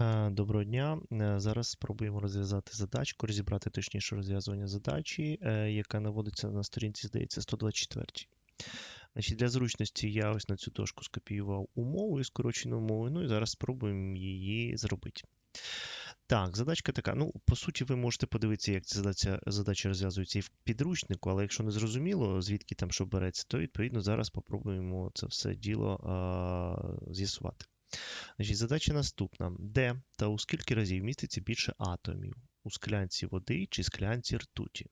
Е, Доброго дня. Е, Зараз спробуємо розв'язати задачку, розібрати точніше розв'язування задачі, е, яка наводиться на сторінці, здається, 124. Значить, Для зручності я ось на цю дошку скопіював умову і скорочену умову, ну і зараз спробуємо її зробити. Так, задачка така. Ну, по суті, ви можете подивитися, як ця задача, задача розв'язується і в підручнику, але якщо не зрозуміло, звідки там що береться, то відповідно зараз попробуємо це все діло з'ясувати. Значить, Задача наступна: де та у скільки разів міститься більше атомів у склянці води чи склянці ртуті?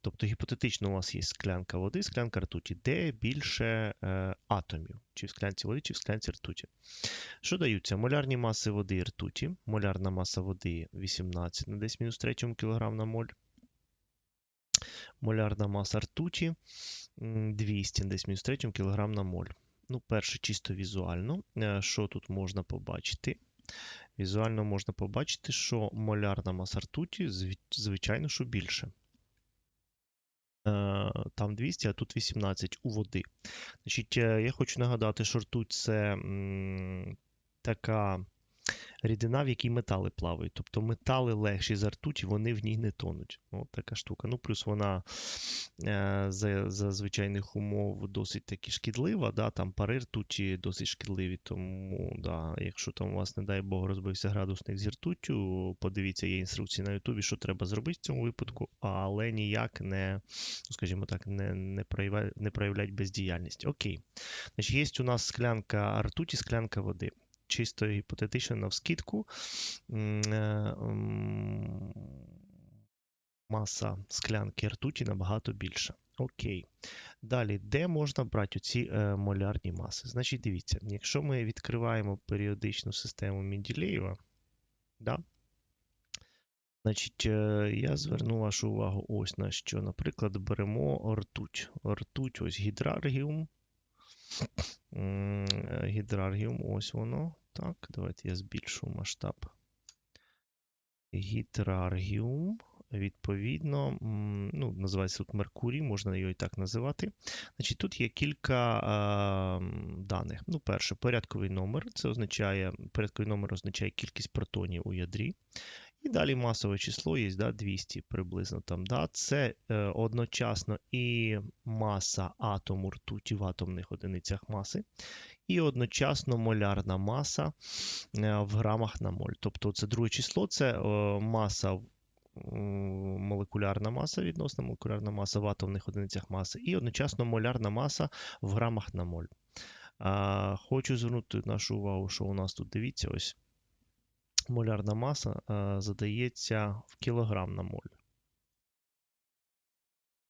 Тобто, гіпотетично, у вас є склянка води, склянка ртуті, де більше е, атомів, чи в склянці води, чи в склянці ртуті. Що даються? Молярні маси води і ртуті. Молярна маса води 18 на 10 мінус 3 кг на моль. Молярна маса ртуті 200 на 10 мінус 3 кг на моль. Ну, перше, чисто візуально. Е, Що тут можна побачити? Візуально можна побачити, що молярна маса ртуті, звичайно, що більше. Е, Там 200, а тут 18 у води. Значить, е, Я хочу нагадати, що ртуть це така рідина, в якій метали плавають. Тобто метали легші за ртуть, вони в ній не тонуть. От така штука. Ну, плюс вона е, за, за звичайних умов досить таки шкідлива. Да? Там пари ртуті досить шкідливі. Тому, да, якщо там у вас, не дай Бог, розбився градусник зі ртуттю, подивіться, є інструкції на Ютубі, що треба зробити в цьому випадку, але ніяк не, ну, скажімо так, не, не, проявляють, не проявлять бездіяльність. Окей. Значить, Є у нас склянка ртуті, склянка води чисто гіпотетично навскидку. Е, маса склянки ртуті набагато більша. Окей. Далі, де можна брати оці е, молярні маси? Значить, дивіться, якщо ми відкриваємо періодичну систему Менділеєва, да, значить, е, я зверну вашу увагу ось на що. Наприклад, беремо ртуть. Ртуть, ось гідраргіум. Гідраргіум, ось воно. Так, давайте я збільшу масштаб. Гідраргіум. Відповідно, ну, називається тут Меркурій, можна його і так називати. Значить, Тут є кілька а, даних. Ну, Перше, порядковий номер. Це означає, порядковий номер означає кількість протонів у ядрі. І далі масове число є да, 200 приблизно там. Да. Це е, одночасно і маса атому ртуті в атомних одиницях маси, і одночасно молярна маса е, в грамах на моль. Тобто це друге число це е, маса. Молекулярна маса, відносна молекулярна маса в атомних одиницях маси, і одночасно молярна маса в грамах на моль. А, Хочу звернути нашу увагу, що у нас тут дивіться, ось молярна маса задається в кілограм на моль.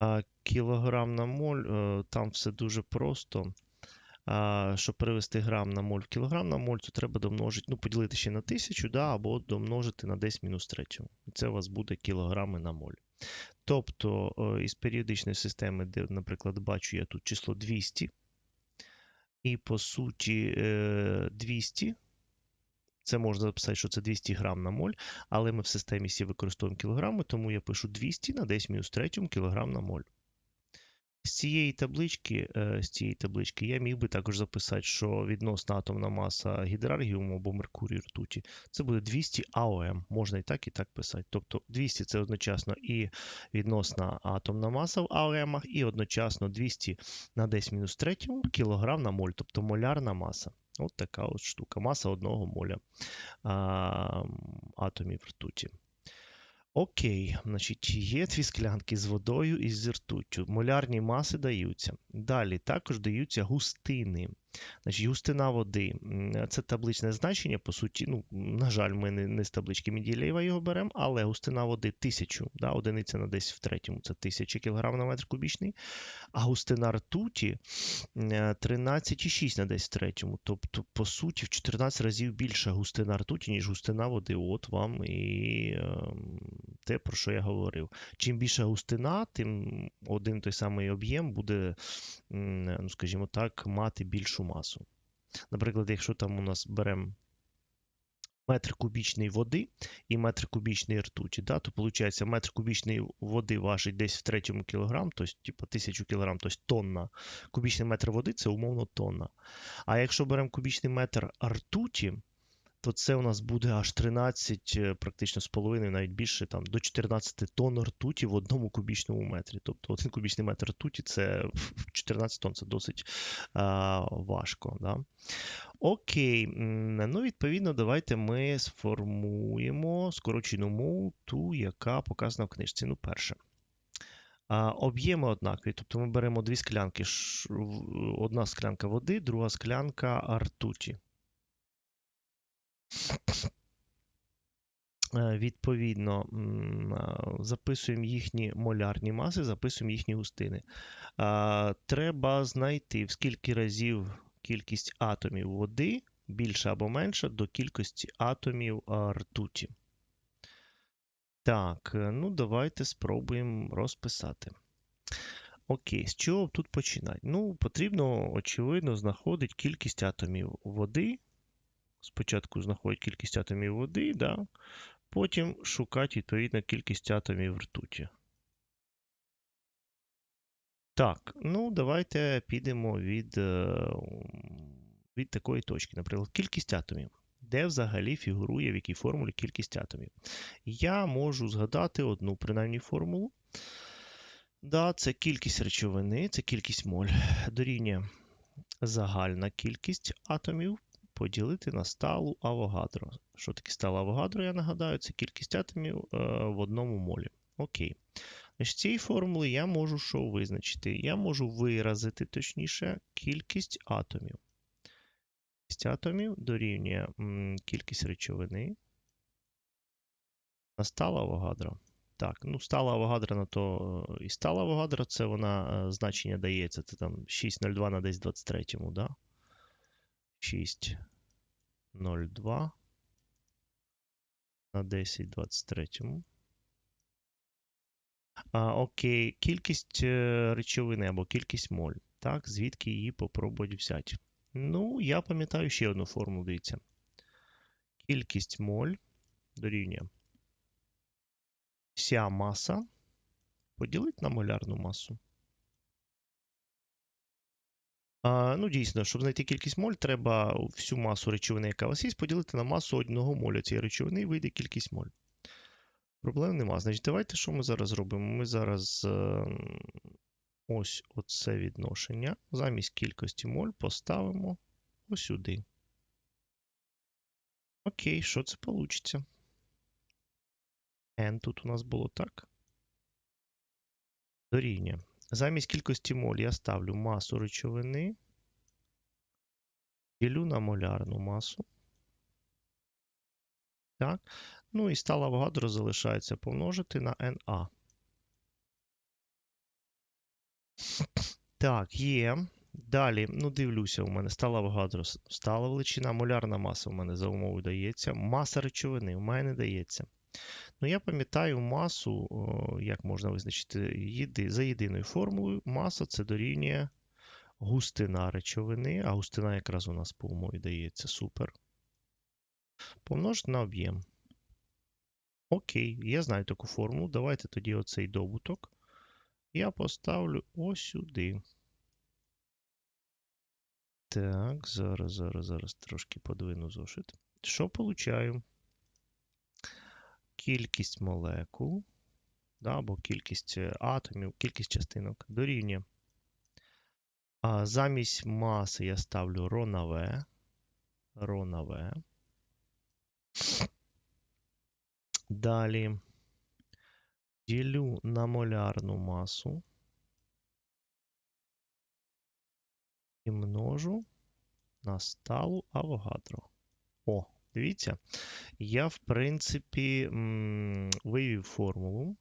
А кілограм на моль, е, там все дуже просто. Щоб перевести грам на моль в кілограм на моль, то треба домножити, ну, поділити ще на тисячу, да, або домножити на 10 мінус 3. Це у вас буде кілограми на моль. Тобто е, із періодичної системи, де, наприклад, бачу я тут число 200, і по суті 200 е, це можна записати, що це 200 грам на моль, але ми в системі Сі використовуємо кілограми, тому я пишу 200 на 10 мінус 3 кілограм на моль. З цієї таблички е, з цієї таблички я міг би також записати, що відносна атомна маса гідраргіуму або Меркурію ртуті це буде 200 АОМ. Можна і так, і так писати. Тобто 200 це одночасно і відносна атомна маса в АОМах, і одночасно 200 на 10-3 кг на моль, тобто молярна маса. От така от штука. Маса одного моля а, атомів ртуті. Окей, значить, є дві склянки з водою і з ртуттю. Молярні маси даються. Далі також даються густини. Значить, Густина води це табличне значення, по суті, ну, на жаль, ми не, не з таблички Менділеєва його беремо, але густина води 1000, да, одиниця на 10 в третьому це 1000 кг на метр кубічний, а густина ртуті 13,6 на 10 в третьому. Тобто, по суті, в 14 разів більша густина ртуті, ніж густина води. От вам і е, те, про що я говорив. Чим більша густина, тим один той самий об'єм буде, ну, скажімо так, мати більшу масу. Наприклад, якщо там у нас беремо метр кубічний води і метр кубічний ртуті, да, то виходить, метр кубічної води важить десь в третьому кілограм, тобто типу, тисячу кілограм, тобто тонна. Кубічний метр води це умовно тонна. А якщо беремо кубічний метр ртуті, то це у нас буде аж 13, е, практично з половиною, навіть більше, там, до 14 тонн ртуті в одному кубічному метрі. Тобто один кубічний метр ртуті це 14 тонн, це досить а, важко. Да? Окей, ну, відповідно, давайте ми сформуємо скорочену ту, яка показана в книжці. Ну, перше. Об'єми однакові, тобто ми беремо дві склянки, одна склянка води, друга склянка ртуті. Е, відповідно, записуємо їхні молярні маси, записуємо їхні густини. Треба знайти, в скільки разів кількість атомів води більша або менша до кількості атомів ртуті. Так, е, ну давайте спробуємо розписати. Окей, з чого тут починати? Ну, потрібно, очевидно, знаходити кількість атомів води. Спочатку знаходить кількість атомів води, да? потім шукати, відповідно, кількість атомів ртуті. Так, ну давайте підемо від, е, від такої точки. Наприклад, кількість атомів де взагалі фігурує в якій формулі кількість атомів. Я можу згадати одну принаймні формулу. Да, Це кількість речовини, це кількість моль. Дорівнює загальна кількість атомів поділити на сталу авогадро. Що таке стала авогадро, я нагадаю, це кількість атомів е, в одному молі. Окей. З цієї формули я можу що визначити? Я можу виразити, точніше, кількість атомів. Кількість атомів дорівнює кількість речовини. На стала Авогадро. Так, ну стала Авогадро на то і стала Авогадро, це вона е, значення дається. Це там 6,02 на десь 23, да? 6,02 на 10 23. А, Окей, кількість е, речовини або кількість моль. Так, звідки її попробують взяти? Ну, я пам'ятаю ще одну формулу, дивіться. Кількість моль дорівнює вся маса поділити на молярну масу. А, Ну, дійсно, щоб знайти кількість моль, треба всю масу речовини, яка у вас є, поділити на масу одного моля цієї речовини і вийде кількість моль. Проблем нема. Значить, давайте що ми зараз робимо? Ми зараз ем, ось оце відношення. Замість кількості моль поставимо ось сюди. Окей, що це вийде? N тут у нас було так. Дорівнює. Замість кількості моль я ставлю масу речовини. Ділю на молярну масу. Так. Ну і стала Авогадро залишається помножити на NA. Так, є. Далі, ну, дивлюся, у мене стала Авогадро, стала величина, молярна маса у мене за умовою дається. Маса речовини у мене не дається. Ну, я пам'ятаю масу, як можна визначити, єди, за єдиною формулою. Маса це дорівнює густина речовини, а густина якраз у нас по умові дається. Супер. Помножити на об'єм. Окей, я знаю таку формулу. Давайте тоді оцей добуток я поставлю ось сюди. Так, зараз, зараз, зараз трошки подвину зошит. Що получаю? Кількість молекул, да, або кількість е, атомів, кількість частинок дорівнює. А замість маси я ставлю ρ на В. Ро на В. Далі ділю на молярну масу і множу на сталу Авогадро. О, дивіться, я, в принципі, вивів формулу,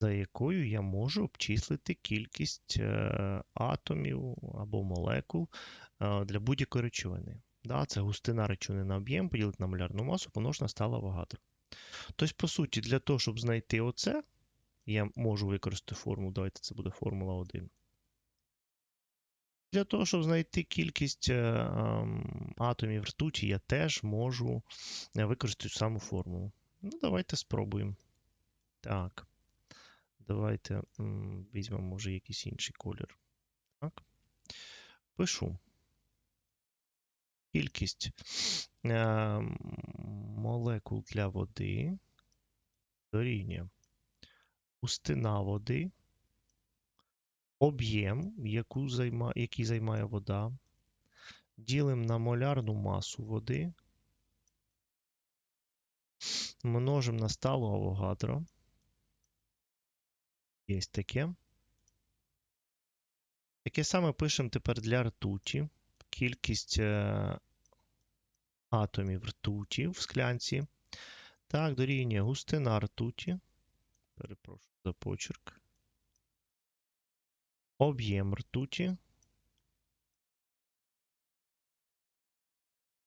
за якою я можу обчислити кількість е, атомів або молекул е, для будь-якої речовини. Да, Це густина речовини на об'єм, поділити на молярну масу, помножити на стала Авогадро. Тобто, по суті, для того, щоб знайти оце, я можу використати формулу. Давайте це буде формула 1. Для того, щоб знайти кількість е, атомів ртуті, я теж можу е, використати саму формулу. Ну, давайте спробуємо. Так. Давайте візьмемо, може, якийсь інший колір. Так. Пишу. Кількість е, молекул для води дорівнює густина води, об'єм, займа, який займає вода, ділимо на молярну масу води, множимо на сталу Авогадро. Є таке. Таке саме пишемо тепер для ртуті. Кількість е, атомів ртуті в склянці. Так, дорівнює густина ртуті. Перепрошую за почерк. Об'єм ртуті.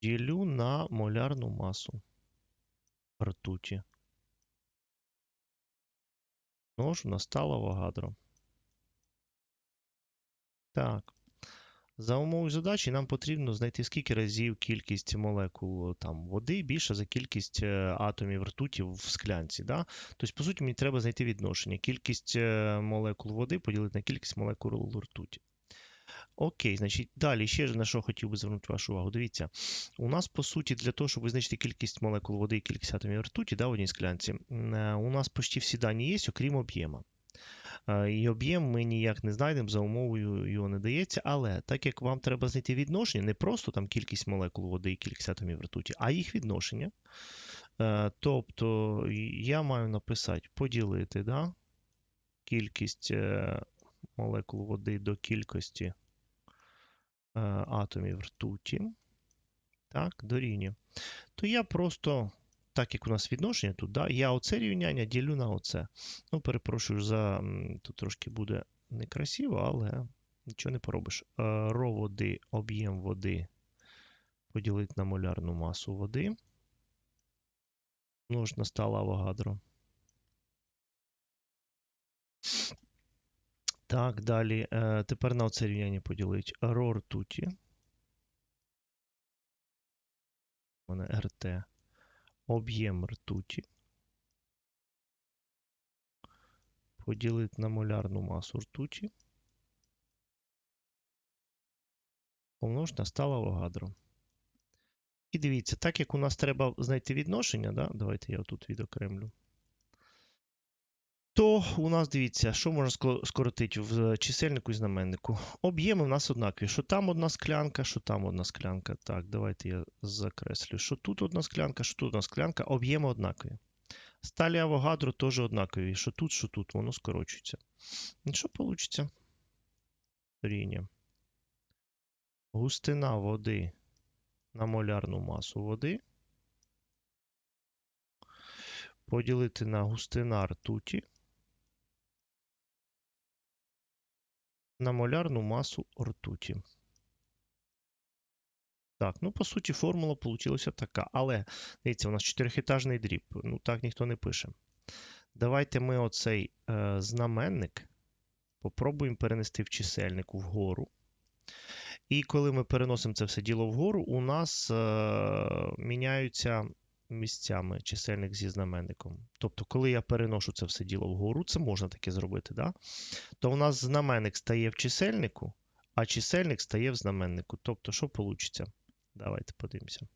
Ділю на молярну масу ртуті. Нож настало вагадро. Так. За умовою задачі нам потрібно знайти скільки разів кількість молекул там, води більша за кількість е, атомів ртуті в склянці. Да? Тобто, по суті, мені треба знайти відношення. Кількість е, молекул води поділити на кількість молекул ртуті. Окей, значить, далі ще на що хотів би звернути вашу увагу. Дивіться, у нас, по суті, для того, щоб визначити кількість молекул води і кількість атомів ртуті да, в одній склянці, е, у нас почти всі дані є, окрім об'єма. І об'єм ми ніяк не знайдемо, за умовою його не дається. Але так як вам треба знайти відношення, не просто там кількість молекул води і кількість атомів ртуті, а їх відношення. Е, тобто я маю написати поділити да, кількість е, молекул води до кількості е, атомів ртуті. Так, дорівнює. То я просто так як у нас відношення тут, да, я оце рівняння ділю на оце. Ну, перепрошую за. Тут трошки буде некрасиво, але нічого не поробиш. Е, ро води, об'єм води поділити на молярну масу води. Множ на стала Авогадро. Так, далі. Е, тепер на оце рівняння поділити ро ртуті. У мене РТ об'єм ртуті поділити на молярну масу ртуті, помножити на стала Авогадро. І дивіться, так як у нас треба знайти відношення, да? давайте я тут відокремлю. То у нас дивіться, що можна скоротити в чисельнику і знаменнику. Об'єми в нас однакові. Що там одна склянка, що там одна склянка. Так, давайте я закреслю. Що тут одна склянка, що тут одна склянка, об'єми однакові. Сталі Авогадро теж однакові. Що тут, що тут, воно скорочується. І що вийде? Рівня. Густина води на молярну масу води. Поділити на густина ртуті. На молярну масу ртуті. Так, ну, по суті, формула вийшла така. Але, дивіться, у нас чотирихетажний дріб. Ну, так ніхто не пише. Давайте ми оцей е, знаменник попробуємо перенести в чисельник вгору. І коли ми переносимо це все діло вгору, у нас е, міняються місцями чисельник зі знаменником. Тобто, коли я переношу це все діло вгору, це можна таке зробити, да? то у нас знаменник стає в чисельнику, а чисельник стає в знаменнику. Тобто, що вийде? Давайте подивимося.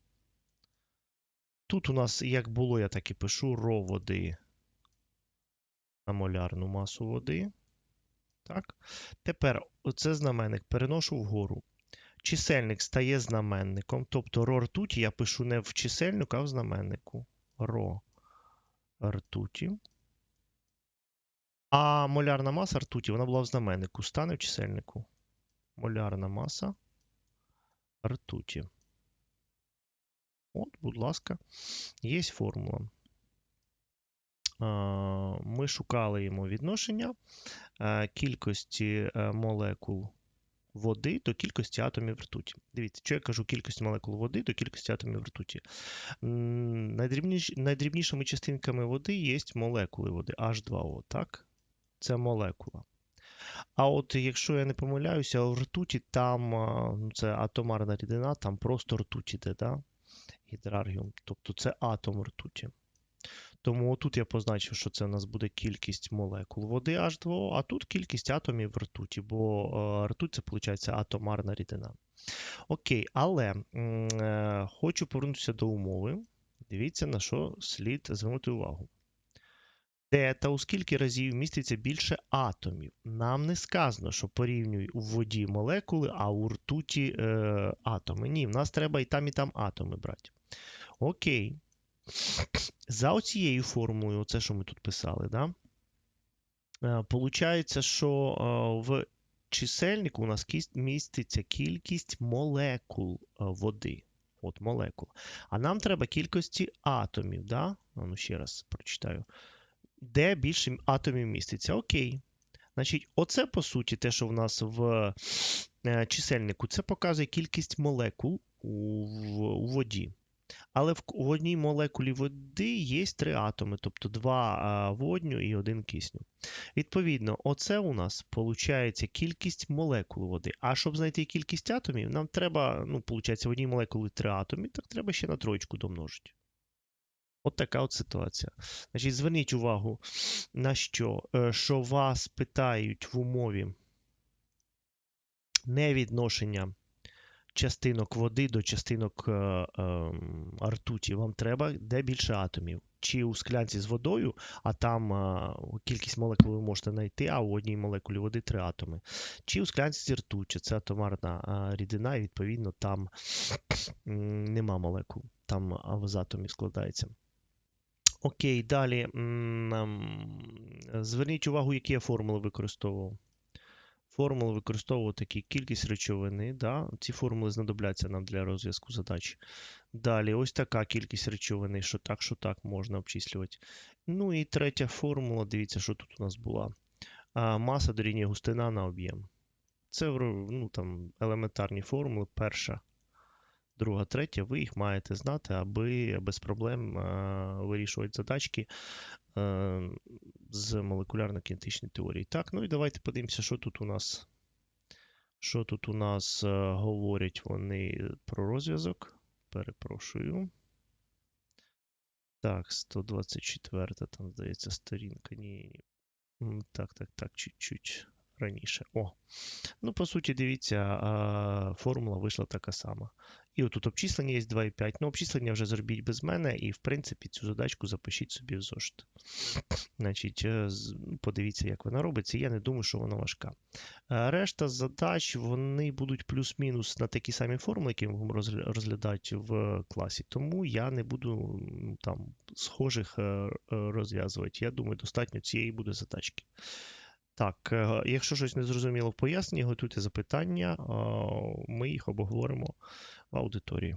Тут у нас, як було, я так і пишу ро води на молярну масу води. Так. Тепер оце знаменник переношу вгору. Чисельник стає знаменником. Тобто ро ртуті я пишу не в чисельнику, а в знаменнику. Ро ртуті. А молярна маса ртуті, вона була в знаменнику. Стане в чисельнику. Молярна маса ртуті. От, будь ласка, є формула. Ми шукали йому відношення кількості е, молекул води до кількості атомів ртуті. Дивіться, що я кажу кількість молекул води до кількості атомів ртуті. Найдрібніш, найдрібнішими частинками води є молекули води H2O. так? Це молекула. А от якщо я не помиляюся, в ртуті там ну, це атомарна рідина, там просто ртуть іде, да? гідраргіум. Тобто це атом ртуті. Тому тут я позначив, що це у нас буде кількість молекул води H2O, а тут кількість атомів ртуті, бо е, ртуть це виходить атомарна рідина. Окей, але е, хочу повернутися до умови. Дивіться, на що слід звернути увагу. Де та у скільки разів міститься більше атомів? Нам не сказано, що порівнюй у воді молекули, а у ртуті е, атоми. Ні, в нас треба і там, і там атоми брати. Окей. За оцією формулою, оце, що ми тут писали, да? е, получається, що е, в чисельнику у нас міститься кількість молекул е, води. От молекул. А нам треба кількості атомів. Да? Ну, ще раз прочитаю. Де більше атомів міститься? Окей. Значить, оце, по суті, те, що в нас в чисельнику, це показує кількість молекул у, у воді. Але в, одній молекулі води є три атоми, тобто два водню і один кисню. Відповідно, оце у нас виходить кількість молекул води. А щоб знайти кількість атомів, нам треба, ну, виходить, в одній молекулі три атоми, так треба ще на троєчку домножити. От така от ситуація. Значить, зверніть увагу на що? Е, Що вас питають в умові не відношення частинок води до частинок е, ем, ртуті. Вам треба де більше атомів. Чи у склянці з водою, а там е, кількість молекул ви можете знайти, а у одній молекулі води три атоми. Чи у склянці з ртуттю, це атомарна е, рідина, і відповідно там нема молекул, там а, з атомів складається. Окей, далі. Зверніть увагу, які я формули використовував. Формули використовувати такі кількість речовини. Да? Ці формули знадобляться нам для розв'язку задач. Далі, ось така кількість речовини, що так, що так можна обчислювати. Ну і третя формула, дивіться, що тут у нас була. А, маса дорівнює густина на об'єм. Це ну, там, елементарні формули. Перша, друга, третя. Ви їх маєте знати, аби без проблем а, вирішувати задачки е, з молекулярно-кінетичної теорії. Так, ну і давайте подивимося, що тут у нас. Що тут у нас е, говорять вони про розв'язок. Перепрошую. Так, 124 там, здається, сторінка. Ні, ні. Так, так, так, чуть-чуть раніше. О. Ну, по суті, дивіться, формула вийшла така сама. І отут обчислення є 2,5. Ну, обчислення вже зробіть без мене, і, в принципі, цю задачку запишіть собі в зошит. Значить, е, подивіться, як вона робиться. Я не думаю, що вона важка. Е, Решта задач вони будуть плюс-мінус на такі самі формули, які ми будемо розглядати в класі. Тому я не буду там схожих е, розв'язувати. Я думаю, достатньо цієї буде задачки. Так, е, якщо щось не зрозуміло в поясненні, готуйте запитання, ми їх обговоримо в аудиторії.